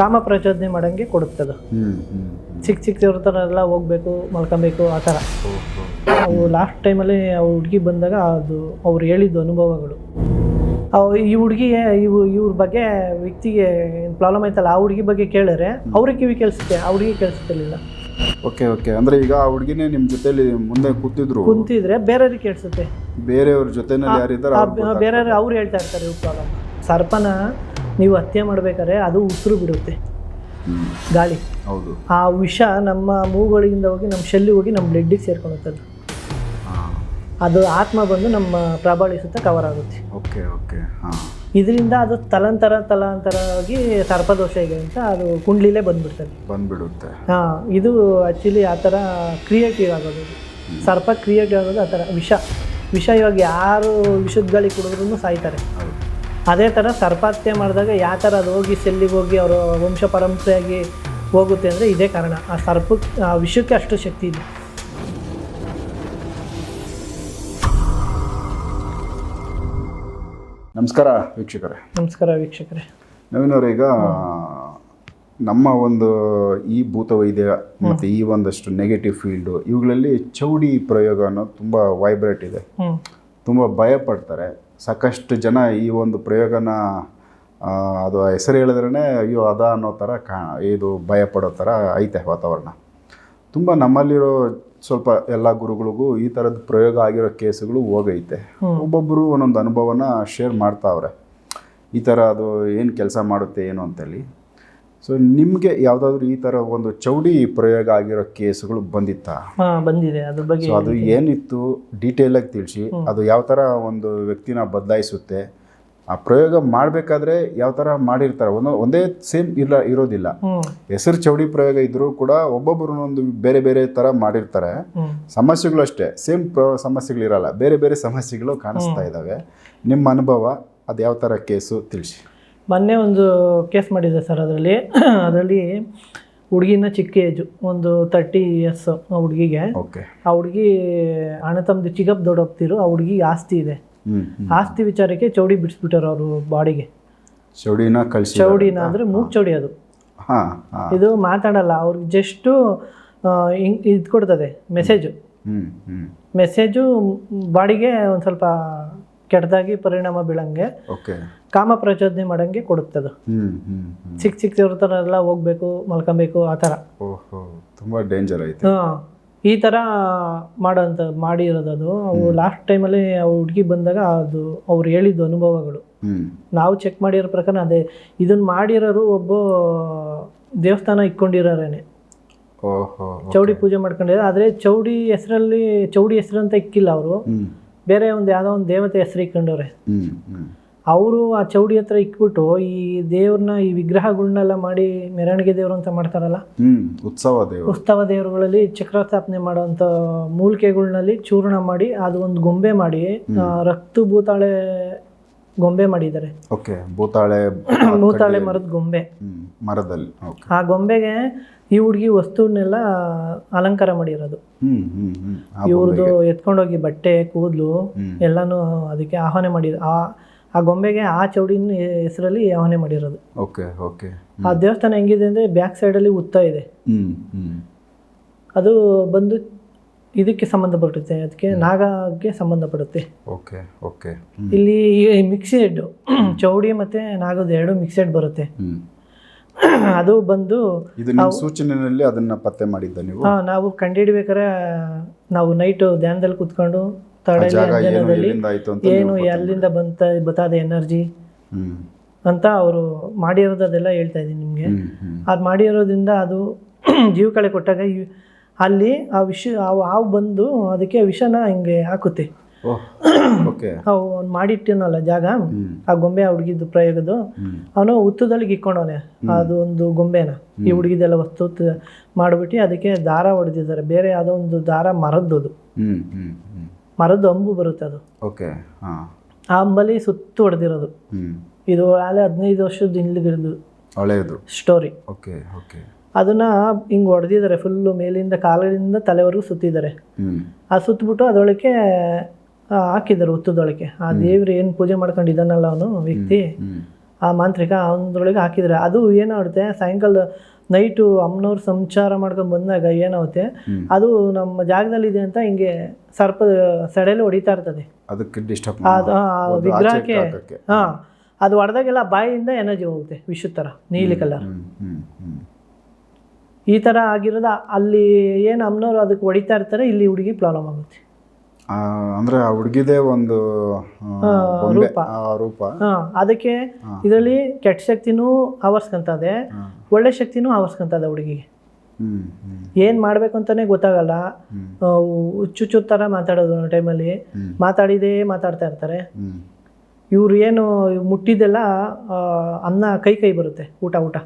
ಕಾಮ ಪ್ರಚೋದನೆ ಮಾಡಂಗೆ ಕೊಡುತ್ತದು. ಅದು ಚಿಕ್ಕ ಚಿಕ್ಕ ಎಲ್ಲ ಹೋಗ್ಬೇಕು ಮಲ್ಕೊಬೇಕು ಆ ಥರ. ಅವು ಲಾಸ್ಟ್ ಟೈಮಲ್ಲಿ ಆ ಹುಡುಗಿ ಬಂದಾಗ ಅದು ಅವ್ರು ಹೇಳಿದ್ದು ಅನುಭವಗಳು. ಅವು ಈ ಹುಡುಗಿ ಇವು ಇವ್ರ ಬಗ್ಗೆ ವ್ಯಕ್ತಿಗೆ ಪ್ರಾಬ್ಲಮ್ ಆಯ್ತಲ್ಲ ಆ ಹುಡುಗಿ ಬಗ್ಗೆ ಕೇಳಿದ್ರೆ ಅವ್ರಿಗೆ ಕಿವಿ ಕೇಳಿಸುತ್ತೆ ಆ ಹುಡುಗಿ ಕೇಳಿಸ್ತಿರ್ಲಿಲ್ಲ ಓಕೆ ಓಕೆ. ಅಂದ್ರೆ ಈಗ ಆ ಹುಡುಗಿನೇ ನಿಮ್ಮ ಜೊತೆಲಿ ಮುಂದೆ ಕೂತಿದ್ರು. ಕುಂತಿದ್ರೆ ಬೇರೆಯವ್ರಿಗೆ ಕೇಳಿಸುತ್ತೆ. ಬೇರೆಯವ್ರ ಜೊತೆನಲ್ಲಿ ಯಾರಿದ್ದಾರೆ ಬೇರೆಯವ್ರು ಅವ್ರು ಹೇಳ್ತಾ ಇರ್ತಾರೆ ಇವ್ರ ಪ್ರಾಬ್ಲಮ್ ಸರ್ಪನ ನೀವು ಹತ್ಯೆ ಮಾಡಬೇಕಾದ್ರೆ ಅದು ಉಸಿರು ಬಿಡುತ್ತೆ. ಗಾಳಿ. ಹೌದು. ಆ ವಿಷ ನಮ್ಮ ಮೂಗಳಿಂದ ಹೋಗಿ ನಮ್ಮ ಶೆಲ್ಲಿಗೆ ಹೋಗಿ ನಮ್ಮ ಬ್ಲಡ್ಡಿಗೆ ಸೇರ್ಕೊಳುತ್ತೆ ಅದು ಆತ್ಮ ಬಂದು ನಮ್ಮ ಪ್ರಬಳಿ ಸುತ್ತ ಕವರ್ ಆಗುತ್ತೆ. Okay okay. ಹಾಂ. ಇದರಿಂದ ಅದು ತಲಾಂತರ ತಲಾಂತರವಾಗಿ ಸರ್ಪದೋಷ ಇದೆ ಅಂತ ಅದು ಕುಂಡ್ಲಿಲೇ ಬಂದ್ಬಿಡ್ತದೆ. ಬಂದ್ಬಿಡುತ್ತೆ. ಹಾಂ ಇದು ಆ್ಯಕ್ಚುಲಿ ಆ ಥರ ಕ್ರಿಯೇಟಿವ್ ಆಗೋದು ಸರ್ಪ ಕ್ರಿಯೇಟಿವ್ ಆಗೋದು ಆ ಥರ ವಿಷ. ವಿಷ ಇವಾಗ ಯಾರು ವಿಷದ ಗಾಳಿ ಕುಡಿದ್ರೂ ಸಾಯ್ತಾರೆ ಅದೇ ಥರ ಸರ್ಪಾತ್ಯ ಮಾಡಿದಾಗ ಯಾವ ಥರ ಅದು ಹೋಗಿ ಸೆಲ್ಲಿಗೆ ಹೋಗಿ ಅವರ ವಂಶ ಪರಂಪರೆಯಾಗಿ ಹೋಗುತ್ತೆ ಅಂದರೆ ಇದೇ ಕಾರಣ. ಆ ಸರ್ಪಕ್ಕೆ ಆ ವಿಷಕ್ಕೆ ಅಷ್ಟು ಶಕ್ತಿ ಇದೆ ನಮಸ್ಕಾರ ವೀಕ್ಷಕರೇ. ನಮಸ್ಕಾರ ವೀಕ್ಷಕರೇ. ನವೀನವ್ರೆ ಈಗ ನಮ್ಮ ಒಂದು ಈ ಭೂತವೈದ್ಯ ಮತ್ತು ಈ ಒಂದಷ್ಟು ನೆಗೆಟಿವ್ ಫೀಲ್ಡು ಇವುಗಳಲ್ಲಿ ಚೌಡಿ ಪ್ರಯೋಗ ಅನ್ನೋದು ತುಂಬ ವೈಬ್ರೇಟ್ ಇದೆ. ತುಂಬ ಭಯ ಪಡ್ತಾರೆ ಸಾಕಷ್ಟು ಜನ ಈ ಒಂದು ಪ್ರಯೋಗನ ಅದು ಹೆಸರು ಹೇಳಿದ್ರೇ ಅಯ್ಯೋ ಅದ ಅನ್ನೋ ಥರ ಕಾ ಇದು ಭಯಪಡೋ ಥರ ಐತೆ ವಾತಾವರಣ. ತುಂಬ ನಮ್ಮಲ್ಲಿರೋ ಸ್ವಲ್ಪ ಎಲ್ಲ ಗುರುಗಳಿಗೂ ಈ ಥರದ ಪ್ರಯೋಗ ಆಗಿರೋ ಕೇಸುಗಳು ಹೋಗೈತೆ. ಒಬ್ಬೊಬ್ಬರು ಒಂದೊಂದು ಅನುಭವನ ಶೇರ್ ಮಾಡ್ತಾವ್ರೆ. ಈ ಥರ ಅದು ಏನು ಕೆಲಸ ಮಾಡುತ್ತೆ ಏನು ಅಂತೇಳಿ. ಸೊ ನಿಮಗೆ ಯಾವುದಾದ್ರೂ ಈ ಥರ ಒಂದು ಚೌಡಿ ಪ್ರಯೋಗ ಆಗಿರೋ ಕೇಸ್ಗಳು ಬಂದಿತ್ತಾ? ಬಂದಿದೆ. ಅದ್ರ ಬಗ್ಗೆ ಸೊ ಅದು ಏನಿತ್ತು? ಡೀಟೇಲಾಗಿ ತಿಳಿಸಿ. ಅದು ಯಾವ ಥರ ಒಂದು ವ್ಯಕ್ತಿನ ಬದಲಾಯಿಸುತ್ತೆ? ಆ ಪ್ರಯೋಗ ಮಾಡಬೇಕಾದ್ರೆ ಯಾವ ಥರ ಮಾಡಿರ್ತಾರೆ? ಒಂದು ಒಂದೇ ಸೇಮ್ ಇಲ್ಲ ಇರೋದಿಲ್ಲ. ಹೆಸರು ಚೌಡಿ ಪ್ರಯೋಗ ಇದ್ರೂ ಕೂಡ ಒಬ್ಬೊಬ್ಬರು ಒಂದು ಬೇರೆ ಬೇರೆ ಥರ ಮಾಡಿರ್ತಾರೆ. ಸಮಸ್ಯೆಗಳು ಅಷ್ಟೇ. ಸೇಮ್ ಪ್ರ ಸಮಸ್ಯೆಗಳಿರಲ್ಲ. ಬೇರೆ ಬೇರೆ ಸಮಸ್ಯೆಗಳು ಕಾಣಿಸ್ತಾ ಇದ್ದಾವೆ ನಿಮ್ಮ ಅನುಭವ ಅದು ಯಾವ ಥರ ಕೇಸು ತಿಳಿಸಿ? ಮೊನ್ನೆ ಒಂದು ಕೇಸ್ ಮಾಡಿದ್ದೆ ಸರ್ ಅದರಲ್ಲಿ. ಅದರಲ್ಲಿ ಹುಡುಗಿನ ಚಿಕ್ಕ ಏಜು ಒಂದು ತರ್ಟಿ ಇಯರ್ಸ್ ಆ ಹುಡುಗಿಗೆ. ಆ ಹುಡುಗಿ ಅಣ್ಣ ತಮ್ಮದು ಚಿಕ್ಕಪ್ಪ ದೊಡ್ಡೋಗ್ತಿರು ಆ ಹುಡುಗಿ ಆಸ್ತಿ ಇದೆ. ಆಸ್ತಿ ವಿಚಾರಕ್ಕೆ ಚೌಡಿ ಬಿಡಿಸ್ಬಿಟ್ಟಾರ ಅವರು ಬಾಡಿಗೆ. ಚೌಡಿನ ಕಳಿಸಿ ಚೌಡಿನ ಅಂದರೆ ಮೂಗ್ ಚೌಡಿ ಅದು. ಇದು ಮಾತಾಡಲ್ಲ ಅವ್ರಿಗೆ ಜಸ್ಟು ಹಿಂಗ್ ಇದು ಕೊಡ್ತದೆ ಮೆಸೇಜು ಮೆಸೇಜು ಬಾಡಿಗೆ ಒಂದು ಸ್ವಲ್ಪ ಕೆಟ್ಟದಾಗಿ ಪರಿಣಾಮ ಬೀಳಂಗೆ. ಓಕೆ. ಕಾಮ ಪ್ರಚೋದನೆ ಮಾಡಂಗೆ ಕೊಡುತ್ತೆ ಅದು ಚಿಕ್ಕ ಚಿಕ್ಕ ಥರ ಎಲ್ಲ ಹೋಗ್ಬೇಕು ಮಲ್ಕೊಬೇಕು ಆ ಥರ ಓಹೋ ತುಂಬ ಡೇಂಜರ್ ಆಯ್ತು. ಹಾಂ ಈ ಥರ ಮಾಡೋಂಥ ಮಾಡಿರೋದು ಅದು ಅವು ಲಾಸ್ಟ್ ಟೈಮಲ್ಲಿ ಅವ್ರು ಹುಡುಗಿ ಬಂದಾಗ ಅದು ಅವ್ರು ಹೇಳಿದ್ದು ಅನುಭವಗಳು. ನಾವು ಚೆಕ್ ಮಾಡಿರೋ ಪ್ರಕಾರ ಅದೇ. ಇದನ್ನ ಮಾಡಿರೋರು ಒಬ್ಬ ದೇವಸ್ಥಾನ ಇಕ್ಕೊಂಡಿರೋರೇನೆ. ಚೌಡಿ ಪೂಜೆ ಮಾಡ್ಕೊಂಡಿದ್ದಾರೆ ಆದರೆ ಚೌಡಿ ಹೆಸರಲ್ಲಿ ಚೌಡಿ ಹೆಸರು ಅಂತ ಇಕ್ಕಿಲ್ಲ ಅವರು. ಬೇರೆ ಒಂದು ಯಾವುದೋ ಒಂದು ದೇವತೆ ಹೆಸರು ಇಕ್ಕೊಂಡವ್ರೆ. ಅವರು ಆ ಚೌಡಿ ಹತ್ರ ಇಕ್ಬಿಟ್ಟು ಈ ದೇವ್ರನ್ನ ಈ ವಿಗ್ರಹಗಳನ್ನೆಲ್ಲ ಮಾಡಿ ಮೆರವಣಿಗೆ ದೇವರು ಅಂತ ಮಾಡ್ತಾರಲ್ಲ? ಉತ್ಸವ ದೇವರು. ಉತ್ಸವ ದೇವರುಗಳಲ್ಲಿ ಚಕ್ರ ಸ್ಥಾಪನೆ ಮಾಡುವಂತ ಮೂಲಿಕೆಗಳನ್ನಲ್ಲಿ ಚೂರ್ಣ ಮಾಡಿ ಅದು ಒಂದು ಗೊಂಬೆ ಮಾಡಿ ರಕ್ತ ಭೂತಾಳೆ ಗೊಂಬೆ ಮಾಡಿದ್ದಾರೆ. ಓಕೆ ಭೂತಾಳೆ ಭೂತಾಳೆ ಮರದ ಗೊಂಬೆ. ಮರದಲ್ಲಿ ಆ ಗೊಂಬೆಗೆ ಈ ಹುಡುಗಿ ವಸ್ತುವನ್ನೆಲ್ಲ ಅಲಂಕಾರ ಮಾಡಿರೋದು. ಇವ್ರದ್ದು ಎತ್ಕೊಂಡೋಗಿ ಬಟ್ಟೆ ಕೂದಲು ಎಲ್ಲಾನು ಅದಕ್ಕೆ ಆಹ್ವಾನ ಮಾಡಿದ್ರು ಆ ಆ ಗೊಂಬೆಗೆ ಆ ಚೌಡಿನ ಹೆಸರಲ್ಲಿ ಆಹ್ವಾನ ಮಾಡಿರೋದು. Okay okay. ಆ ದೇವಸ್ಥಾನ ಹೆಂಗಿದೆ ಅಂದರೆ ಬ್ಯಾಕ್ ಸೈಡಲ್ಲಿ ಉತ್ತ ಇದೆ. ಅದು ಬಂದು ಇದಕ್ಕೆ ಸಂಬಂಧಪಡುತ್ತೆ ಅದಕ್ಕೆ ನಾಗಕ್ಕೆ ಸಂಬಂಧಪಡುತ್ತೆ. Okay okay. ಇಲ್ಲಿ ಮಿಕ್ಸೆಡ್ ಚೌಡಿ ಮತ್ತು ನಾಗದ ಎರಡು ಮಿಕ್ಸೆಡ್ ಬರುತ್ತೆ. ಅದು ಬಂದು ಸೂಚನೆಯಲ್ಲಿ ಅದನ್ನ ಪತ್ತೆ ಮಾಡಿದ್ದ ನೀವು? ನಾವು ಕಂಡುಹಿಡ್ಬೇಕಾದ್ರೆ ನಾವು ನೈಟು ಧ್ಯಾನದಲ್ಲಿ ಕೂತ್ಕೊಂಡು ತಡೆಯಲ್ಲಿ ಏನು ಎಲ್ಲಿಂದ ಬಂತ ಬತ್ತಾದ ಎನರ್ಜಿ ಅಂತ ಅವರು ಮಾಡಿರೋದೆಲ್ಲ ಹೇಳ್ತಾ ಇದ್ದೀನಿ ನಿಮಗೆ. ಅದು ಮಾಡಿರೋದ್ರಿಂದ ಅದು ಜೀವ ಕಳೆ ಕೊಟ್ಟಾಗ ಅಲ್ಲಿ ಆ ವಿಷ ಆ ಹಾವು ಬಂದು ಅದಕ್ಕೆ ವಿಷನ ಹಿಂಗೆ ಹಾಕುತ್ತೆ. ಅವು ಅವ್ನು ಮಾಡಿಟ್ಟಿನಲ್ಲ ಜಾಗ. ಆ ಗೊಂಬೆ ಆ ಹುಡುಗಿದ್ದು ಪ್ರಯೋಗದ್ದು. ಅವನು ಉತ್ತದಲ್ಲಿ ಇಕ್ಕೊಂಡವನೆ. ಅದು ಒಂದು ಗೊಂಬೆನ. ಈ ಹುಡುಗಿದೆಲ್ಲ ವಸ್ತು ಮಾಡಿಬಿಟ್ಟು ಮಾಡ್ಬಿಟ್ಟು ಅದಕ್ಕೆ ದಾರ ಹೊಡೆದಿದ್ದಾರೆ. ಬೇರೆ ಯಾವುದೋ ಒಂದು ದಾರ ಮರದ್ದು ಹ್ಞೂ ಅಂಬು ಬರುತ್ತೆ ಅದು. ಓಕೆ ಆ ಅಂಬಲಿ ಸುತ್ತು ಹೊಡೆದಿರೋದು. ಇದು ಆಲೆ ಹದಿನೈದು ವರ್ಷದ ಹಿಂದಿಗಿಡ್ದು ಹಳೆಯದು ಸ್ಟೋರಿ ಓಕೆ ಓಕೆ. ಅದನ್ನ ಹಿಂಗೆ ಹೊಡೆದಿದ್ದಾರೆ ಫುಲ್ಲು ಮೇಲಿಂದ ಕಾಲದಿಂದ ತಲೆವರೆಗೂ ಸುತ್ತಿದ್ದಾರೆ. ಆ ಸುತ್ತಬಿಟ್ಟು ಅದೊಳಕ್ಕೆ ಹಾಕಿದ್ದಾರೆ ಹುತ್ತದೊಳಕ್ಕೆ ಆ ದೇವ್ರು ಏನು ಪೂಜೆ ಮಾಡ್ಕೊಂಡಿದ್ದಾನಲ್ಲ ಅವನು ವ್ಯಕ್ತಿ ಆ ಮಾಂತ್ರಿಕ ಅವನದೊಳಗೆ ಹಾಕಿದ್ರೆ ಅದು ಏನಾಗುತ್ತೆ ಸಾಯಂಕಾಲ ನೈಟು ಅಮ್ಮನವ್ರು ಸಂಚಾರ ಮಾಡ್ಕೊಂಡು ಬಂದಾಗ ಏನಾಗುತ್ತೆ? ಅದು ನಮ್ಮ ಜಾಗದಲ್ಲಿ ಇದೆ ಅಂತ ಹಿಂಗೆ ಸರ್ಪ ಸೆಡೆಯಲ್ಲಿ ಹೊಡಿತಾ ಇರ್ತದೆ. ಅದಕ್ಕೆ ಡಿಸ್ಟರ್ಬ್ ವಿಗ್ರಹಕ್ಕೆ ಹಾ ಅದು ಹೊಡೆದಾಗೆಲ್ಲ ಬಾಯಿಯಿಂದ ಎನರ್ಜಿ ಹೋಗುತ್ತೆ ವಿಷದ ಥರ ನೀಲಿ ಕಲರ್ ಈ ಥರ ಆಗಿರೋದು ಅಲ್ಲಿ ಏನು ಅಮ್ಮನವ್ರು ಅದಕ್ಕೆ ಹೊಡಿತಾ ಇರ್ತಾರೆ ಇಲ್ಲಿ ಹುಡುಗಿ ಪ್ರಾಬ್ಲಮ್ ಆಗುತ್ತೆ. ಅಂದ್ರೆ ಆ ಹುಡುಗಿದೇ ಒಂದು ಬೊಂಬೆ ರೂಪ. ಆ ರೂಪ. ಹಾ ಅದಕ್ಕೆ ಇದರಲ್ಲಿ ಕೆಟ್ಟ ಶಕ್ತಿನೂ ಆವರ್ಸ್ಕೊಂತದೆ. ಒಳ್ಳೆ ಶಕ್ತಿನೂ ಆವರ್ಸ್ಕೊಂತದೆ ಹುಡುಗಿಗೆ ಹ್ಮ್ ಹ್ಮ್. ಏನು ಮಾಡಬೇಕು ಅಂತಾನೆ ಗೊತ್ತಾಗಲ್ಲ. ಆ, ಹುಚ್ಚುಚ್ಚು ಥರ ಮಾತಾಡೋದು ಟೈಮಲ್ಲಿ. ಮಾತಾಡಿದೇ ಮಾತಾಡ್ತಾ ಇರ್ತಾರೆ. ಹ್ಮ್. ಇವ್ರು ಏನು ಮುಟ್ಟಿದ್ದೆಲ್ಲ ಆ, ಅನ್ನ ಕೈ ಕೈ ಬರುತ್ತೆ ಊಟ ಊಟ.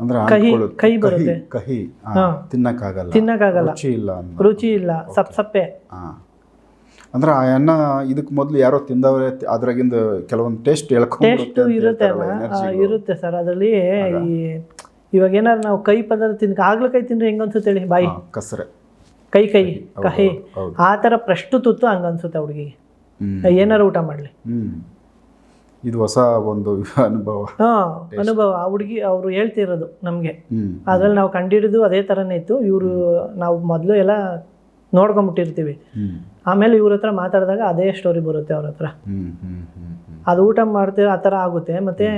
ಅಂದ್ರೆ ಕಹಿ-. ಕಹಿ ಬರುತ್ತೆ. ಕಹಿ. ತಿನ್ನಕ್ಕಾಗಲ್ಲ. ತಿನ್ನಕ್ಕಾಗಲ್ಲ. ರುಚಿ ಇಲ್ಲ ರುಚಿ ಇಲ್ಲ ಸಪ್ ಸಪ್ಪೆ. ಅಂದ್ರೆ ಆ ಅನ್ನ ಇದಕ್ಕೆ ಮೊದಲು ಯಾರೋ ತಿಂದವ್ರೆ ಅದ್ರಾಗಿಂದ ಕೆಲವೊಂದು ಟೇಸ್ಟ್ ಟೇಸ್ಟ್ ಇರುತ್ತೆ. ಇರುತ್ತೆ ಸರ್. ಅದರಲ್ಲಿ ಈ ಇವಾಗ ಏನಾದ್ರು ನಾವು ಕೈ ಪದಾರ್ಥ ತಿನ್ಕ ಆಗ್ಲಕಾಯಿ ತಿಂದ್ರೆ ಹೆಂಗನ್ಸುತ್ತೆ ಹೇಳಿ? ಬಾಯಿ. ಕಸರೆ. ಕೈ ಕೈ ಕಹಿ. ಆ ಥರ ಪ್ರಶ್ತು ತುತ್ತು ಹಂಗನ್ಸುತ್ತೆ ಹುಡುಗಿಗೆ. ಏನಾರು ಊಟ ಮಾಡಲಿ. ಇದು ಹೊಸ ಒಂದು ಅನುಭವ. ಹಾ ಅನುಭವ. ಆ ಹುಡುಗಿ ಅವರು ಹೇಳ್ತಿರೋದು ನಮಗೆ. ಅದ್ರಲ್ಲಿ ನಾವು ಕಂಡಿಡಿದು ಅದೇ ಥರನೇ ಇತ್ತು. ಇವರು ನಾವು ಮೊದಲು ಎಲ್ಲ ನೋಡ್ಕೊಂಬಿಟ್ಟಿರ್ತೀವಿ. ಆಮೇಲೆ ಇವ್ರ ಹತ್ರ ಮಾತಾಡಿದಾಗ ಅದೇ ಸ್ಟೋರಿ ಬರುತ್ತೆ ಅವ್ರ ಹತ್ರ. ಅದು ಊಟ ಮಾಡ್ತೀರ ಆ ಥರ ಆಗುತ್ತೆ. ಮತ್ತು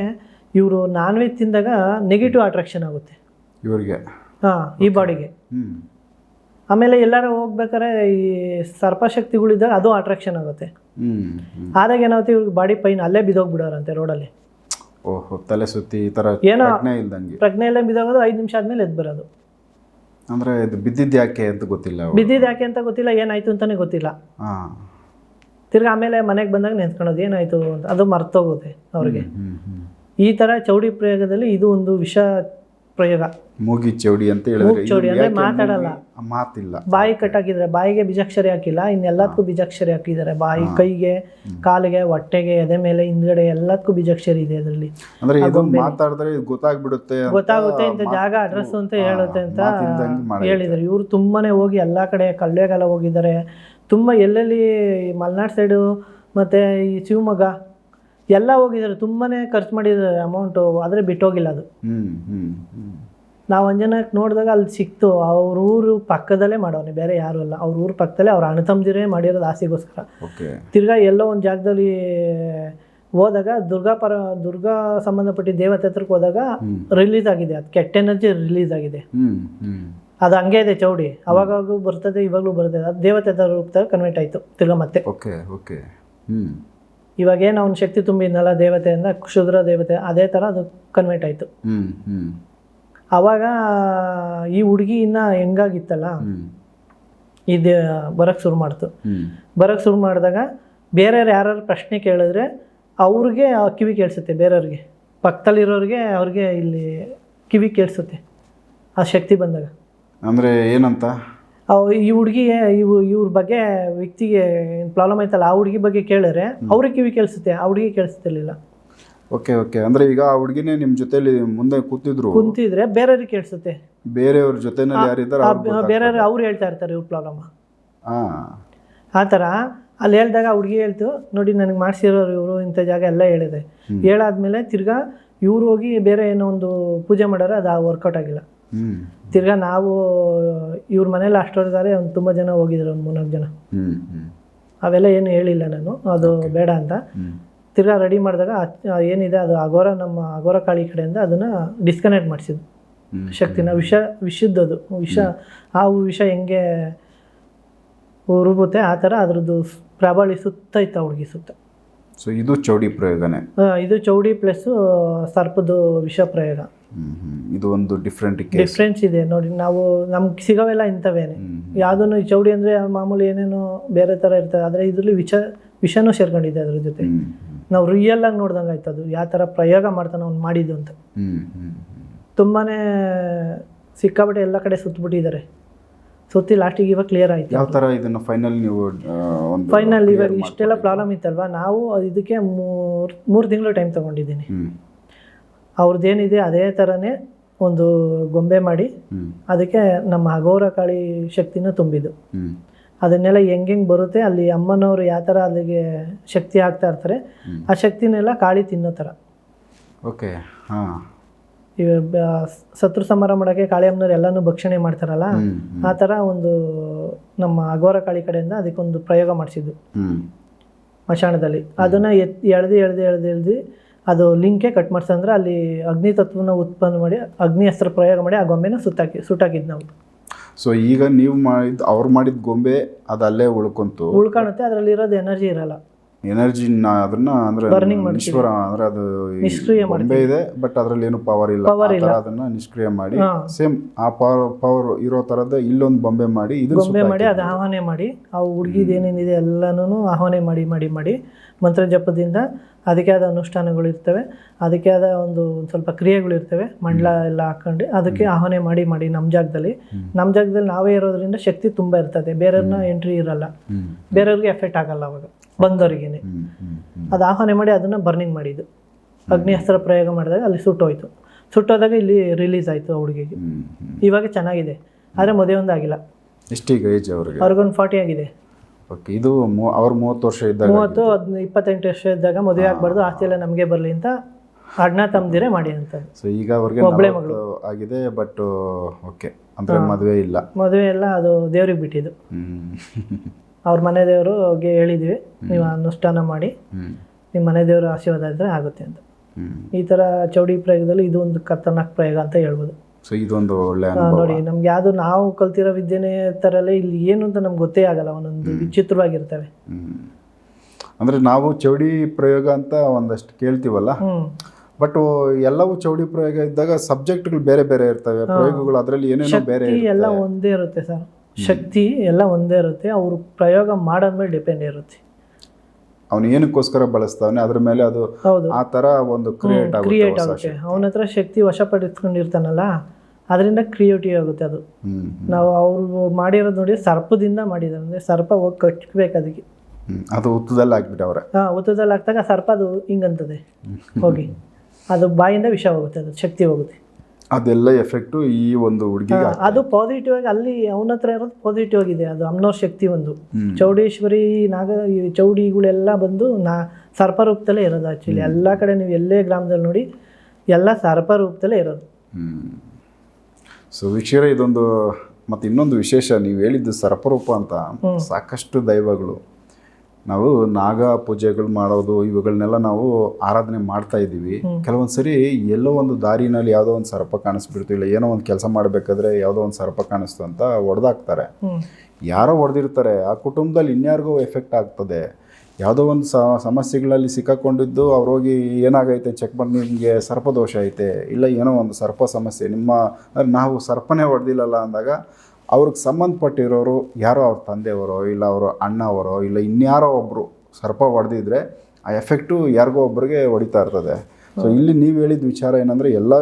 ಇವರು ನಾನ್ ವೆಜ್ ತಿಂದಾಗ ನೆಗೆಟಿವ್ ಅಟ್ರಾಕ್ಷನ್ ಆಗುತ್ತೆ. ಇವರಿಗೆ. ಹಾಂ ಈ ಬಾಡಿಗೆ ಆಮೇಲೆ ಎಲ್ಲರೂ ಹೋಗ್ಬೇಕಾದ್ರೆ ಈ ಸರ್ಪಶಕ್ತಿಗಳಿದ್ದಾಗ ಅದು ಅಟ್ರಾಕ್ಷನ್ ಆಗುತ್ತೆ. ಆದಾಗ ಏನಾಗುತ್ತೆ ಇವ್ರಿಗೆ ಬಾಡಿ ಪೈನ್ ಅಲ್ಲೇ ಬಿದ್ದೋಗ್ಬಿಡೋರಂತೆ ರೋಡಲ್ಲಿ ಓಹೋ ತಲೆ ಸುತ್ತಿ ಈ ತರ ಏನೋ- ಇಲ್ದಂಗೆ. ಪ್ರಜ್ಞೆ ಎಲ್ಲ ಬಿದ್ದೋಗೋದು ಐದು ನಿಮಿಷ ಆದ್ಮೇಲೆ ಎದ್ದು ಬರೋದು. ಅಂದರೆ ಇದು ಬಿದ್ದಿದ್ದು ಯಾಕೆ ಅಂತ ಗೊತ್ತಿಲ್ಲ. ಬಿದ್ದಿದ್ದು ಯಾಕೆ ಅಂತ ಗೊತ್ತಿಲ್ಲ ಏನಾಯಿತು ಅಂತಲೇ ಗೊತ್ತಿಲ್ಲ. ತಿರ್ಗಿ ಆಮೇಲೆ ಮನೆಗೆ ಬಂದಾಗ ನೆನ್ಸ್ಕೊಳೋದು ಏನಾಯಿತು ಅಂತ. ಅದು ಮರ್ತೋಗುತ್ತೆ ಅವ್ರಿಗೆ. ಈ ಥರ ಚೌಡಿ ಪ್ರಯೋಗದಲ್ಲಿ ಇದು ಒಂದು ವಿಷ ಪ್ರಯೋಗ. ಮೂಗಿ ಚೌಡಿ ಅಂತ ಚೌಡಿ ಅಂದ್ರೆ ಮಾತಾಡಲ್ಲ. ಮಾತಿಲ್ಲ. ಬಾಯಿ ಕಟ್ಟಾಕಿದ್ದಾರೆ ಬಾಯಿಗೆ ಬೀಜಾಕ್ಷರಿ ಹಾಕಿಲ್ಲ ಇನ್ನೆಲ್ಲದಕ್ಕೂ ಬೀಜಾಕ್ಷರಿ ಹಾಕಿದ್ದಾರೆ. ಬಾಯಿ ಕೈಗೆ ಕಾಲಿಗೆ ಹೊಟ್ಟೆಗೆ ಎದೆ ಮೇಲೆ ಹಿಂದ್ಗಡೆ ಎಲ್ಲದಕ್ಕೂ ಬೀಜಾಕ್ಷರಿ ಇದೆ ಅದರಲ್ಲಿ. ಅಂದ್ರೆ ಇದು ಮಾತಾಡಿದ್ರೆ ಗೊತ್ತಾಗ್ಬಿಡುತ್ತೆ ಗೊತ್ತಾಗುತ್ತೆ ಇಂಥ ಜಾಗ ಅಡ್ರೆಸ್ ಅಂತ ಹೇಳುತ್ತೆ ಅಂತ ಹೇಳಿದ್ರು ಇವ್ರು ಹೇಳಿದ್ದಾರೆ. ಇವರು ತುಂಬಾನೇ ಹೋಗಿ ಎಲ್ಲಾ ಕಡೆ ಕಳ್ಳೆಗಾಲ ಹೋಗಿದ್ದಾರೆ. ತುಂಬಾ ಎಲ್ಲೆಲ್ಲಿ ಮಲ್ನಾಡ್ ಸೈಡು ಮತ್ತೆ ಈ ಶಿವಮೊಗ್ಗ ಎಲ್ಲ ಹೋಗಿದ್ದಾರೆ. ತುಂಬಾ ಖರ್ಚು ಮಾಡಿದ್ದಾರೆ ಅಮೌಂಟು ಆದರೆ ಬಿಟ್ಟೋಗಿಲ್ಲ ಅದು. ನಾವು ಅಂಜನಕ್ಕೆ ನೋಡಿದಾಗ ಅಲ್ಲಿ ಸಿಕ್ತು. ಅವ್ರ ಊರು ಪಕ್ಕದಲ್ಲೇ ಮಾಡೋನೆ ಬೇರೆ ಯಾರು ಅಲ್ಲ. ಅವ್ರ ಊರು ಪಕ್ಕದಲ್ಲೇ ಅವ್ರ ಅಣ್ಣ ತಮ್ಮದಿರೇ ಮಾಡಿರೋದು ಆಸೆಗೋಸ್ಕರ. ತಿರ್ಗಾ ಎಲ್ಲೋ ಒಂದು ಜಾಗದಲ್ಲಿ ಹೋದಾಗ ದುರ್ಗಾ ಪರ ದುರ್ಗಾ ಸಂಬಂಧಪಟ್ಟ ದೇವತೆ ಹತ್ರಕ್ಕೆ ಹೋದಾಗ ರಿಲೀಸ್ ಆಗಿದೆ. ಅದು ಕೆಟ್ಟ ಎನರ್ಜಿ ರಿಲೀಸ್ ಆಗಿದೆ. ಅದು ಹಂಗೆ ಇದೆ ಚೌಡಿ. ಅವಾಗೂ ಬರ್ತದೆ ಇವಾಗಲೂ ಬರ್ತದೆ. ಅದು ದೇವತೆ ಹತ್ರ ರೂಪದಾಗ ಕನ್ವರ್ಟ್ ಆಯಿತು. ತಿರ್ಗಾ ಮತ್ತೆ. Okay okay. ಹ್ಮ್. ಇವಾಗ ಏನು ಅವ್ನ ಶಕ್ತಿ ತುಂಬಿದ್ನಲ್ಲ ದೇವತೆಯಿಂದ ಕ್ಷುದ್ರ ದೇವತೆ ಅದೇ ಥರ ಅದು ಕನ್ವರ್ಟ್ ಆಯಿತು. ಆವಾಗ ಈ ಹುಡುಗಿ ಇನ್ನ ಹೆಂಗಾಗಿತ್ತಲ್ಲ ಇದು ಬರೋಕ್ಕೆ ಶುರು ಮಾಡ್ತು. ಬರಕ್ಕೆ ಶುರು ಮಾಡಿದಾಗ ಬೇರೆಯವ್ರು ಯಾರು ಪ್ರಶ್ನೆ ಕೇಳಿದ್ರೆ ಅವ್ರಿಗೆ ಆ ಕಿವಿ ಕೇಳಿಸುತ್ತೆ ಬೇರೆಯವ್ರಿಗೆ. ಪಕ್ಕದಲ್ಲಿರೋರಿಗೆ ಅವ್ರಿಗೆ ಇಲ್ಲಿ ಕಿವಿ ಕೇಳಿಸುತ್ತೆ ಆ ಶಕ್ತಿ ಬಂದಾಗ. ಅಂದರೆ ಏನಂತ? ಈ ಹುಡುಗಿ ಇವು ಇವ್ರ ಬಗ್ಗೆ ವ್ಯಕ್ತಿಗೆ ಪ್ರಾಬ್ಲಮ್ ಆಯ್ತಲ್ಲ ಆ ಹುಡುಗಿ ಬಗ್ಗೆ ಕೇಳಿದ್ರೆ ಅವ್ರಿಗೆ ಕಿವಿ ಕೇಳಿಸುತ್ತೆ ಆ ಹುಡುಗಿ ಕೇಳಿಸ್ತಿರ್ಲಿಲ್ಲ. Okay okay. ಅಂದ್ರೆ ಈಗ ಆ ಹುಡುಗಿನೇ ನಿಮ್ ಜೊತೆಲಿ ಮುಂದೆ ಕೂತಿದ್ರು? ಕುಂತಿದ್ರೆ ಬೇರೆಯವ್ರಿಗೆ ಕೇಳಿಸುತ್ತೆ. ಬೇರೆಯವ್ರ ಜೊತೆನಲ್ಲಿ ಯಾರಿದ್ದಾರೆ ಬೇರೆಯವ್ರು ಅವ್ರು ಹೇಳ್ತಾ ಇರ್ತಾರೆ ಇವ್ರ ಪ್ರಾಬ್ಲಮ್ ಹಾ ಆ ಥರ ಅಲ್ಲಿ ಹೇಳಿದಾಗ ಹುಡುಗಿ ಹೇಳ್ತು ನೋಡಿ ನನಗೆ ಮಾಡಿಸಿರೋರು ಇವರು ಇಂಥ ಜಾಗ ಎಲ್ಲ ಹೇಳಿದೆ. ಹೇಳಾದ್ಮೇಲೆ ತಿರ್ಗಾ ಇವ್ರು ಹೋಗಿ ಬೇರೆ ಏನೋ ಒಂದು ಪೂಜೆ ಮಾಡಾರ ಅದು ವರ್ಕೌಟ್ ಆಗಿಲ್ಲ. ತಿರ್ಗಾ ನಾವು ಇವ್ರ ಮನೇಲಿ ಅಷ್ಟೊರ್ಗಾರೆ ಒಂದು ತುಂಬ ಜನ ಹೋಗಿದ್ರು ಒಂದು ಮೂರ್ನಾಲ್ಕು ಜನ. ಅವೆಲ್ಲ ಏನು ಹೇಳಿಲ್ಲ ನಾನು ಅದು ಬೇಡ ಅಂತ. ತಿರ್ಗಾ ರೆಡಿ ಮಾಡಿದಾಗ ಏನಿದೆ ಅದು ಅಗೋರ ನಮ್ಮ ಅಗೋರ ಕಾಳಿ ಕಡೆಯಿಂದ ಅದನ್ನು ಡಿಸ್ಕನೆಕ್ಟ್ ಮಾಡಿಸಿದ್ದು ಶಕ್ತಿನ ವಿಷ ವಿಷದ್ದದು ವಿಷ ಆ ವಿಷ ಹೆಂಗೆ ಉರುಬುತ್ತೆ ಆ ಥರ ಅದ್ರದ್ದು ಪ್ರಬಳಿ ಸುತ್ತ ಇತ್ತು ಹುಡುಗಿ ಸುತ್ತ. ಸೊ ಇದು ಚೌಡಿ ಪ್ರಯೋಗನೇ? ಇದು ಚೌಡಿ ಪ್ಲಸ್ ಸರ್ಪದ ವಿಷ ಪ್ರಯೋಗ. ಇದು ಒಂದು ಡಿಫ್ರೆಂಟ್ ಡಿಫ್ರೆನ್ಸ್ ಇದೆ. ನೋಡಿ ನಾವು ನಮ್ಗೆ ಸಿಗೋವೆಲ್ಲ ಇಂಥವೇನೆ. ಯಾವ್ದನ್ನು ಚೌಡಿ ಅಂದರೆ ಮಾಮೂಲಿ ಏನೇನೋ ಬೇರೆ ಥರ ಇರ್ತದೆ ಆದರೆ ಇದರಲ್ಲಿ ವಿಷ ವಿಷನೂ ಸೇರ್ಕೊಂಡಿದೆ ಅದ್ರ ಜೊತೆ. ನಾವು ರಿಯಲ್ ಆಗಿ ನೋಡ್ದಂಗೆ ಆಯ್ತು ಅದು. ಯಾವ ಥರ ಪ್ರಯೋಗ ಮಾಡ್ತಾನೆ ಅವ್ನು ಮಾಡಿದ್ದು ಅಂತ. ತುಂಬಾ ಸಿಕ್ಕಾಪಟ್ಟೆ ಎಲ್ಲ ಕಡೆ ಸುತ್ತಬಿಟ್ಟಿದ್ದಾರೆ ಸುತ್ತಿ ಲಾಸ್ಟಿಗೆ ಇವಾಗ ಕ್ಲಿಯರ್ ಆಯ್ತು. ಯಾವ ತರ ಇದನ್ನ ಫೈನಲ್ ನೀವು ಒಂದು ಫೈನಲ್ ಇವಾಗ ಇಷ್ಟೆಲ್ಲ ಪ್ರಾಬ್ಲಮ್ ಇತ್ತಲ್ವಾ? ನಾವು ಇದಕ್ಕೆ ಮೂರು ಮೂರು ತಿಂಗಳು ಟೈಮ್ ತೊಗೊಂಡಿದ್ದೀನಿ. ಅವ್ರದ್ದೇನಿದೆ ಅದೇ ಥರನೇ ಒಂದು ಗೊಂಬೆ ಮಾಡಿ ಅದಕ್ಕೆ ನಮ್ಮ ಅಘೋರ ಕಾಳಿ ಶಕ್ತಿನ ತುಂಬಿದ್ದು. ಅದನ್ನೆಲ್ಲ ಹೆಂಗೆ ಹೆಂಗೆ ಬರುತ್ತೆ ಅಲ್ಲಿ ಅಮ್ಮನವರು ಯಾವ ಥರ ಅಲ್ಲಿಗೆ ಶಕ್ತಿ ಆಗ್ತಾ ಇರ್ತಾರೆ ಆ ಶಕ್ತಿನೆಲ್ಲ ಕಾಳಿ ತಿನ್ನೋ ಥರ ಓಕೆ ಹಾಂ. ಇವ ಬ- ಶತ್ರು ಸಂಹಾರ ಮಾಡೋಕ್ಕೆ ಕಾಳಿಯಮ್ಮನವ್ರು ಎಲ್ಲನೂ ಭಕ್ಷಣೆ ಮಾಡ್ತಾರಲ್ಲ ಆ ಥರ ಒಂದು ನಮ್ಮ ಅಘೋರ ಕಾಳಿ ಕಡೆಯಿಂದ ಅದಕ್ಕೊಂದು ಪ್ರಯೋಗ ಮಾಡಿಸಿದ್ದು. ಮಶಾಣದಲ್ಲಿ. ಅದನ್ನು ಎತ್ ಎಳ್ದು ಎಳ್ದು ಎಳ್ದು ಎಳ್ದು ಅದು ಲಿಂಕೆ ಕಟ್ ಮಾಡ್ಸಂದ್ರೆ ಅಲ್ಲಿ ಅಗ್ನಿ ತತ್ವನ ಉತ್ಪನ್ನ ಮಾಡಿ ಅಗ್ನಿ ಅಸ್ತ್ರ ಪ್ರಯೋಗ ಮಾಡಿ ಆ ಗೊಂಬೆನ ಸುತ್ತಾಕಿ ಸುಟ್ಟಾಕಿದ್ದು ನಾವು. ಸೊ ಈಗ ನೀವು ಮಾಡಿದ ಅವ್ರು ಮಾಡಿದ ಗೊಂಬೆ ಅದಲ್ಲೇ ಅಲ್ಲೇ ಉಳ್ಕೊಂತು. ಉಳ್ಕೊಳುತ್ತೆ ಅದರಲ್ಲಿರೋದು ಎನರ್ಜಿ ಇರಲ್ಲ. ಎನರ್ಜಿನ ಅದನ್ನ ಅಂದ್ರೆ ಈಶ್ವರ ಅಂದ್ರೆ ಅದು ನಿಷ್ಕ್ರಿಯ ಬೊಂಬೆ ಇದೆ ಬಟ್ ಅದ್ರಲ್ಲಿ ಏನು ಪವರ್ ಇಲ್ಲ. Power ಆ ಥರ ಅದನ್ನ ನಿಷ್ಕ್ರಿಯ ಮಾಡಿ. ಸೇಮ್ ಆ ಪವರ್ ಪವರ್ ಇರೋ ತರದ ಇಲ್ಲೊಂದು ಬೊಂಬೆ ಮಾಡಿ ಇದು ಗೊಂಬೆ ಮಾಡಿ ಅದು ಆಹ್ವಾನೆ ಮಾಡಿ. ಆ ಹುಡುಗಿದ ಏನೇನಿದೆ ಎಲ್ಲಾನು ಆಹ್ವಾನೆ ಮಾಡಿ ಮಾಡಿ ಮಾಡಿ. ಮಂತ್ರ ಜಪದಿಂದ ಅದಕ್ಕೆ ಆದ ಅನುಷ್ಠಾನಗಳು ಇರ್ತವೆ. ಅದಕ್ಕೆ ಆದ ಒಂದು ಒಂದು ಸ್ವಲ್ಪ ಕ್ರಿಯೆಗಳು ಇರ್ತವೆ. ಮಂಡಲ ಎಲ್ಲ ಹಾಕೊಂಡು ಅದಕ್ಕೆ ಆಹ್ವಾನ ಮಾಡಿ ಮಾಡಿ ನಮ್ಮ ಜಾಗದಲ್ಲಿ. ನಮ್ಮ ಜಾಗದಲ್ಲಿ ನಾವೇ ಇರೋದ್ರಿಂದ ಶಕ್ತಿ ತುಂಬ ಇರ್ತದೆ. ಬೇರೆಯವ್ರನ್ನ ಎಂಟ್ರಿ ಇರಲ್ಲ. ಬೇರೆಯವ್ರಿಗೆ ಎಫೆಕ್ಟ್ ಆಗಲ್ಲ ಅವಾಗ. ಬಂದವರಿಗೇನೆ. ಅದು ಆಹ್ವಾನ ಮಾಡಿ ಅದನ್ನು ಬರ್ನಿಂಗ್ ಮಾಡಿದ್ದು. ಅಗ್ನಿಹಸ್ತ್ರ ಪ್ರಯೋಗ ಮಾಡಿದಾಗ ಅಲ್ಲಿ ಸುಟ್ಟೋಯ್ತು. ಸುಟ್ಟೋದಾಗ ಇಲ್ಲಿ ರಿಲೀಸ್ ಆಯಿತು ಹುಡುಗಿಗೆ. ಇವಾಗ ಚೆನ್ನಾಗಿದೆ. ಆದರೆ ಮದುವೆ ಒಂದು ಆಗಿಲ್ಲ. ಎಷ್ಟೀಗ ಏಜ್ ಅವ್ರಿಗೆ? ಅವ್ರಿಗೊಂದು ಫಾರ್ಟಿ ಆಗಿದೆ. ಓಕೆ ಇದು ಅವ್ರ ಮೂವತ್ತು ವರ್ಷ ಇದ್ದಾಗ ಮೂವತ್ತು ಹದಿನ ಇಪ್ಪತ್ತೆಂಟು ವರ್ಷ ಇದ್ದಾಗ ಮದುವೆ ಆಗಬಾರ್ದು ಆಸ್ತಿ ಎಲ್ಲ ನಮಗೆ ಬರಲಿ ಅಂತ ಅಣ್ಣ ತಮ್ಮದಿರೇ ಮಾಡಿ ಅಂತ. ಸೊ ಈಗ ಅವ್ರಿಗೆ ಒಬ್ಬಳೆ ಮಗಳು. ಆಗಿದೆ ಬಟ್ ಓಕೆ ಅಂದರೆ ಮದುವೆ ಇಲ್ಲ. ಮದುವೆ ಎಲ್ಲ ಅದು ದೇವ್ರಿಗೆ ಬಿಟ್ಟಿದ್ದು. ಅವ್ರ ಮನೆ ದೇವರಿಗೆ ಹೇಳಿದ್ವಿ ನೀವು ಅನುಷ್ಠಾನ ಮಾಡಿ ನಿಮ್ಮ ಮನೆ ದೇವರ ಆಶೀರ್ವಾದ ಇದ್ದರೆ ಆಗುತ್ತೆ ಅಂತ. ಈ ತರ ಚೌಡಿ ಪ್ರಯೋಗದಲ್ಲಿ ಇದು ಒಂದು ಖತರ್ನಾಕ್ ಪ್ರಯೋಗ ಅಂತ ಹೇಳ್ಬೋದು. ಸೊ ಇದೊಂದು ಒಳ್ಳೆ ನೋಡಿ ನಮ್ಗೆ ಯಾವುದು ನಾವು ಕಲ್ತಿರೋ ವಿದ್ಯೆನೇ ಥರಲ್ಲೇ ಇಲ್ಲಿ ಏನು ಅಂತ ನಮ್ಗೆ ಗೊತ್ತೇ ಆಗಲ್ಲ ಒಂದೊಂದು ವಿಚಿತ್ರವಾಗಿರ್ತವೆ. ಅಂದರೆ ನಾವು ಚೌಡಿ ಪ್ರಯೋಗ ಅಂತ ಒಂದಷ್ಟು ಕೇಳ್ತೀವಲ್ಲ? ಬಟ್ ಎಲ್ಲವೂ ಚೌಡಿ ಪ್ರಯೋಗ ಇದ್ದಾಗ ಸಬ್ಜೆಕ್ಟ್ಗಳು ಬೇರೆ ಬೇರೆ ಇರ್ತವೆ ಪ್ರಯೋಗಗಳು ಅದರಲ್ಲಿ ಏನೇನೋ ಬೇರೆ ಎಲ್ಲ ಒಂದೇ ಇರುತ್ತೆ ಸರ್. ಶಕ್ತಿ ಎಲ್ಲ ಒಂದೇ ಇರುತ್ತೆ ಅವರು ಪ್ರಯೋಗ ಮಾಡೋದ್ಮೇಲೆ ಡಿಪೆಂಡ್ ಇರುತ್ತೆ. ಅವನು ಏನಕ್ಕೋಸ್ಕರ ಬಳಸ್ತಾವನೆ? ಅದ್ರ ಮೇಲೆ ಅದು ಹೌದು. ಆ ತರ ಒಂದು ಕ್ರಿಯೇಟ್ ಆಗುತ್ತೆ ಕ್ರಿಯೇಟ್ ಆಗುತ್ತೆ. ಅವನ ಹತ್ರ ಶಕ್ತಿ ವಶಪಡಿಸ್ಕೊಂಡಿರ್ತಾನಲ್ಲ ಅದರಿಂದ ಕ್ರಿಯೇಟಿವ್ ಆಗುತ್ತೆ ಅದು. ನಾವು ಅವ್ರು ಮಾಡಿರೋದು ನೋಡಿ ಸರ್ಪದಿಂದ ಮಾಡಿದ್ದಾರೆ ಅಂದ್ರೆ ಸರ್ಪ ಹೋಗಿ ಕಟ್ಬೇಕು ಅದಕ್ಕೆ. ಹ್ಮ್. ಅದು ಉತ್ತದಲ್ಲಿ ಹಾಕ್ಬಿಟ್ಟವ್ರೆ ಹಾಂ ಉತ್ತದಲ್ಲಿ ಹಾಕ್ದಾಗ ಸರ್ಪ ಅದು ಹಿಂಗಂತದೆ ಹೋಗಿ. ಅದು ಬಾಯಿಂದ ವಿಷ ಹೋಗುತ್ತೆ ಅದು ಶಕ್ತಿ ಹೋಗುತ್ತೆ. ಅದೆಲ್ಲ ಎಫೆಕ್ಟು ಈ ಒಂದು ಹುಡುಗಿ ಅದು ಪಾಸಿಟಿವ್ ಆಗಿ ಅಲ್ಲಿ ಅವನ ಹತ್ರ ಇರೋದು ಪಾಸಿಟಿವ್ ಆಗಿದೆ. ಅದು ಅಮ್ನೋರ್ ಶಕ್ತಿ ಒಂದು. ಚೌಡೇಶ್ವರಿ ನಾಗ ಚೌಡಿಗಳೆಲ್ಲ ಬಂದು ನಾ ಸರ್ಪ ರೂಪದಲ್ಲೇ ಇರೋದು ಆ್ಯಕ್ಚುಲಿ ಎಲ್ಲ ಕಡೆ ನೀವು ಎಲ್ಲೇ ಗ್ರಾಮದಲ್ಲಿ ನೋಡಿ ಎಲ್ಲ ಸರ್ಪ ರೂಪದಲ್ಲೇ ಇರೋದು ಸೊ ವೀಕ್ಷಕರೇ ಇದೊಂದು ಮತ್ತು ಇನ್ನೊಂದು ವಿಶೇಷ ನೀವು ಹೇಳಿದ್ದು ಸರ್ಪರೂಪ ಅಂತ ಸಾಕಷ್ಟು ದೈವಗಳು. ನಾವು ನಾಗ ಪೂಜೆಗಳು ಮಾಡೋದು ಇವುಗಳನ್ನೆಲ್ಲ ನಾವು ಆರಾಧನೆ ಮಾಡ್ತಾ ಇದ್ದೀವಿ. ಕೆಲವೊಂದು ಸರಿ ಎಲ್ಲೋ ಒಂದು ದಾರಿನಲ್ಲಿ ಯಾವುದೋ ಒಂದು ಸರ್ಪ ಕಾಣಿಸ್ಬಿಡ್ತು ಇಲ್ಲ ಏನೋ ಒಂದು ಕೆಲಸ ಮಾಡಬೇಕಾದ್ರೆ ಯಾವುದೋ ಒಂದು ಸರ್ಪ ಕಾಣಿಸ್ತು ಅಂತ ಹೊಡೆದಾಕ್ತಾರೆ ಯಾರೋ ಹೊಡೆದಿರ್ತಾರೆ ಆ ಕುಟುಂಬದಲ್ಲಿ ಇನ್ಯಾರಿಗೂ ಎಫೆಕ್ಟ್ ಆಗ್ತದೆ. ಯಾವುದೋ ಒಂದು ಸಮಸ್ಯೆಗಳಲ್ಲಿ ಸಿಕ್ಕಾಕೊಂಡಿದ್ದು ಅವ್ರು ಹೋಗಿ ಏನಾಗೈತೆ ಚೆಕ್ ಮಾಡಿ ನಿಮಗೆ ಸರ್ಪದೋಷ ಐತೆ ಇಲ್ಲ ಏನೋ ಒಂದು ಸರ್ಪ ಸಮಸ್ಯೆ ನಿಮ್ಮ ನಾವು ಸರ್ಪನೇ ಹೊಡೆದಿಲ್ಲಲ್ಲ ಅಂದಾಗ ಅವ್ರಿಗೆ ಸಂಬಂಧಪಟ್ಟಿರೋರು ಯಾರೋ ಅವ್ರ ತಂದೆಯವರೋ ಇಲ್ಲ ಅವರ ಅಣ್ಣವರೋ ಇಲ್ಲ ಇನ್ಯಾರೋ ಒಬ್ಬರು ಸರ್ಪ ಹೊಡೆದಿದ್ರೆ ಆ ಎಫೆಕ್ಟು ಯಾರಿಗೋ ಒಬ್ಬರಿಗೆ ಹೊಡಿತಾ ಇರ್ತದೆ. ಸೊ ಇಲ್ಲಿ ನೀವು ಹೇಳಿದ ವಿಚಾರ ಏನಂದರೆ ಎಲ್ಲ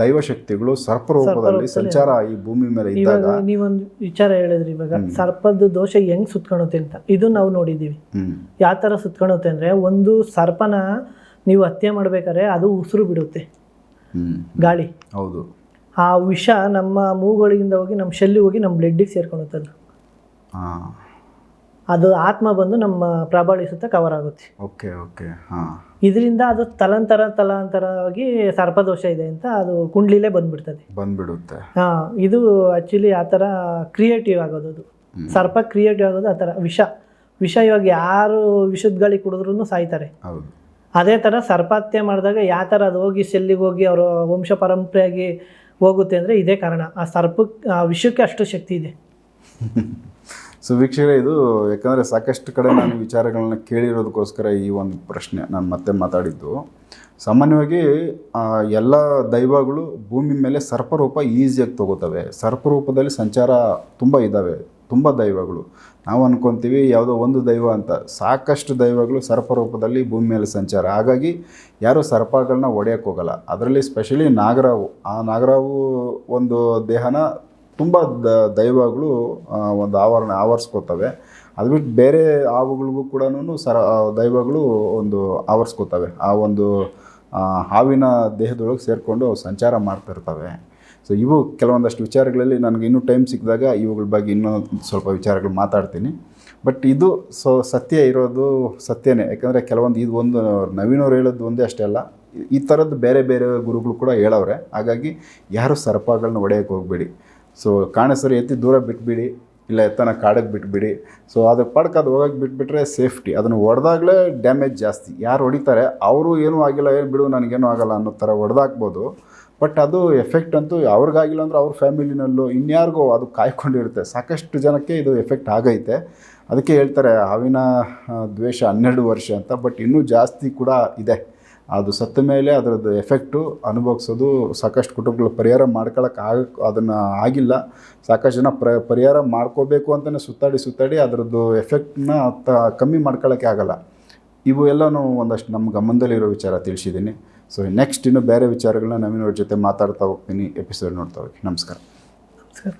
ದೈವಶಕ್ತಿಗಳು ಸರ್ಪ ರೂಪದಲ್ಲಿ ಸಂಚಾರ ಈ ಭೂಮಿ ಮೇಲೆ ಇದ್ದಾಗ ನೀವೊಂದು ವಿಚಾರ ಹೇಳಿದ್ರಿ ಇವಾಗ ಸರ್ಪದ ದೋಷ ಹೆಂಗ್ ಸುತ್ಕೊಳುತ್ತೆ ಅಂತ. ಇದು ನಾವು ನೋಡಿದ್ದೀವಿ. ಯಾವ ಥರ ಸುತ್ಕೊಳುತ್ತೆ ಅಂದರೆ ಒಂದು ಸರ್ಪನ ನೀವು ಹತ್ಯೆ ಮಾಡ್ಬೇಕಾದ್ರೆ ಅದು ಉಸಿರು ಬಿಡುತ್ತೆ. ಗಾಳಿ. ಹೌದು. ಆ ವಿಷ ನಮ್ಮ ಮೂಗಳಿಂದ ಹೋಗಿ ನಮ್ಮ ಶೆಲ್ಲಿಗೆ ಹೋಗಿ ನಮ್ಮ ಬ್ಲಡ್ಡಿಗೆ ಸೇರ್ಕೊಳುತ್ತೆ ಅದು ಹಾಂ. ಅದು ಆತ್ಮ ಬಂದು ನಮ್ಮ ಪ್ರಬಳಿಸುತ್ತಾ ಕವರ್ ಆಗುತ್ತೆ. ಓಕೆ ಓಕೆ ಹಾಂ. ಇದರಿಂದ ಅದು ತಲಾಂತರ ತಲಾಂತರವಾಗಿ ಸರ್ಪದೋಷ ಇದೆ ಅಂತ ಅದು ಕುಂಡ್ಲಿಲೇ ಬಂದ್ಬಿಡ್ತದೆ. ಬಂದ್ಬಿಡುತ್ತೆ. ಹಾಂ ಇದು ಆ್ಯಕ್ಚುಲಿ ಆ ಥರ ಕ್ರಿಯೇಟಿವ್ ಆಗೋದು ಅದು. ಸರ್ಪ ಕ್ರಿಯೇಟಿವ್ ಆಗೋದು ಆ ಥರ ವಿಷ. ವಿಷ ಇವಾಗ ಯಾರು ವಿಷದ ಗಾಳಿ ಕುಡಿದ್ರೂ ಸಾಯ್ತಾರೆ. ಹೌದು. ಅದೇ ಥರ ಸರ್ಪಾತ್ಯ ಮಾಡಿದಾಗ ಯಾವ ಥರ ಅದು ಹೋಗಿ ಸೆಲ್ಲಿಗೆ ಹೋಗಿ ಅವರ ವಂಶ ಪರಂಪರೆಯಾಗಿ ಹೋಗುತ್ತೆ ಅಂದರೆ ಇದೇ ಕಾರಣ. ಆ ಸರ್ಪಕ್ಕೆ ಆ ವಿಷಕ್ಕೆ ಅಷ್ಟು ಶಕ್ತಿ ಇದೆ. ಸೊ ವೀಕ್ಷಕರೇ, ಇದು ಯಾಕಂದರೆ ಸಾಕಷ್ಟು ಕಡೆ ನಾನು ವಿಚಾರಗಳನ್ನ ಕೇಳಿರೋದಕ್ಕೋಸ್ಕರ ಈ ಒಂದು ಪ್ರಶ್ನೆ ನಾನು ಮತ್ತೆ ಮಾತಾಡಿದ್ದು. ಸಾಮಾನ್ಯವಾಗಿ ಎಲ್ಲ ದೈವಗಳು ಭೂಮಿ ಮೇಲೆ ಸರ್ಪರೂಪ ಈಸಿಯಾಗಿ ತಗೋತವೆ. ಸರ್ಪರೂಪದಲ್ಲಿ ಸಂಚಾರ ತುಂಬ ಇದ್ದಾವೆ ತುಂಬ ದೈವಗಳು. ನಾವು ಅಂದ್ಕೊತೀವಿ ಯಾವುದೋ ಒಂದು ದೈವ ಅಂತ. ಸಾಕಷ್ಟು ದೈವಗಳು ಸರ್ಪರೂಪದಲ್ಲಿ ಭೂಮಿ ಮೇಲೆ ಸಂಚಾರ. ಹಾಗಾಗಿ ಯಾರೂ ಸರ್ಪಗಳನ್ನ ಹೊಡೆಯೋಕ್ಕೆ ಹೋಗಲ್ಲ. ಅದರಲ್ಲಿ ಸ್ಪೆಷಲಿ ನಾಗರಾವು. ಆ ನಾಗರಾವು ಒಂದು ದೇಹನ ತುಂಬ ದ ದೈವಗಳು ಒಂದು ಆವರಣ ಆವರಿಸ್ಕೋತವೆ. ಅದು ಬಿಟ್ಟು ಬೇರೆ ಹಾವುಗಳಿಗೂ ಕೂಡ ಸರ ದೈವಗಳು ಒಂದು ಆವರಿಸ್ಕೋತವೆ. ಆ ಒಂದು ಹಾವಿನ ದೇಹದೊಳಗೆ ಸೇರಿಕೊಂಡು ಸಂಚಾರ ಮಾಡ್ತಿರ್ತವೆ. ಸೊ ಇವು ಕೆಲವೊಂದಷ್ಟು ವಿಚಾರಗಳಲ್ಲಿ ನನಗೆ ಇನ್ನೂ ಟೈಮ್ ಸಿಕ್ಕಿದಾಗ ಇವುಗಳ ಬಗ್ಗೆ ಇನ್ನೂ ಸ್ವಲ್ಪ ವಿಚಾರಗಳು ಮಾತಾಡ್ತೀನಿ. ಬಟ್ ಇದು ಸೊ ಸತ್ಯ ಇರೋದು ಸತ್ಯನೇ. ಯಾಕಂದರೆ ಕೆಲವೊಂದು ಇದು ಒಂದು ನವೀನವ್ರು ಹೇಳೋದು ಒಂದೇ ಅಷ್ಟೇ ಅಲ್ಲ. ಈ ಥರದ್ದು ಬೇರೆ ಬೇರೆ ಗುರುಗಳು ಕೂಡ ಹೇಳವ್ರೆ. ಹಾಗಾಗಿ ಯಾರು ಸರ್ಪಗಳನ್ನ ಒಡೆಯೋಕ್ಕೆ ಹೋಗಬೇಡಿ. ಸೊ ಕಾಣಿಸ್ರೆ ಎತ್ತಿ ದೂರ ಬಿಟ್ಬಿಡಿ. ಇಲ್ಲ ಎತ್ತನ ಕಾಡಕ್ಕೆ ಬಿಟ್ಬಿಡಿ. ಸೊ ಅದು ಪಡ್ಕ ಅದು ಬಿಟ್ಬಿಟ್ರೆ ಸೇಫ್ಟಿ. ಅದನ್ನು ಹೊಡೆದಾಗಲೇ ಡ್ಯಾಮೇಜ್ ಜಾಸ್ತಿ. ಯಾರು ಹೊಡಿತಾರೆ? ಅವರು ಏನೂ ಆಗಿಲ್ಲ, ಏನು ಬಿಡು, ನನಗೇನೂ ಆಗಲ್ಲ ಅನ್ನೋ ಥರ ಹೊಡೆದಾಕ್ಬೋದು. ಬಟ್ ಅದು ಎಫೆಕ್ಟ್ ಅಂತೂ ಅವ್ರಿಗಾಗಿಲ್ಲ ಅಂದ್ರೆ ಅವ್ರ ಫ್ಯಾಮಿಲಿನಲ್ಲೂ ಇನ್ಯಾರಿಗೋ ಅದು ಕಾಯ್ಕೊಂಡಿರುತ್ತೆ. ಸಾಕಷ್ಟು ಜನಕ್ಕೆ ಇದು ಎಫೆಕ್ಟ್ ಆಗೈತೆ. ಅದಕ್ಕೆ ಹೇಳ್ತಾರೆ ಹಾವಿನ ದ್ವೇಷ ಹನ್ನೆರಡು ವರ್ಷ ಅಂತ. ಬಟ್ ಇನ್ನೂ ಜಾಸ್ತಿ ಕೂಡ ಇದೆ. ಅದು ಸತ್ತ ಮೇಲೆ ಅದರದ್ದು ಎಫೆಕ್ಟು ಅನುಭವಿಸೋದು ಸಾಕಷ್ಟು ಕುಟುಂಬಗಳು ಪರಿಹಾರ ಮಾಡ್ಕೊಳ್ಳೋಕೆ ಆಗ, ಅದನ್ನು ಆಗಿಲ್ಲ. ಸಾಕಷ್ಟು ಜನ ಪ್ರ, ಪರಿಹಾರ ಮಾಡ್ಕೋಬೇಕು ಅಂತಲೇ ಸುತ್ತಾಡಿ ಸುತ್ತಾಡಿ ಅದರದ್ದು ಎಫೆಕ್ಟ್ನ ತ, ಕಮ್ಮಿ ಮಾಡ್ಕೊಳ್ಳೋಕೆ ಆಗಲ್ಲ. ಇವು ಎಲ್ಲನೂ ಒಂದಷ್ಟು ನಮ್ಮ ಗಮನದಲ್ಲಿರೋ ವಿಚಾರ ತಿಳಿಸಿದ್ದೀನಿ. ಸೊ ನೆಕ್ಸ್ಟ್ ಇನ್ನು ಬೇರೆ ವಿಚಾರಗಳನ್ನ ನವೀನವ್ರ ಜೊತೆ ಮಾತಾಡ್ತಾ ಹೋಗ್ತೀನಿ. ಎಪಿಸೋಡ್ ನೋಡ್ತಾ ಹೋಗಿ. ನಮಸ್ಕಾರ. ಸರ್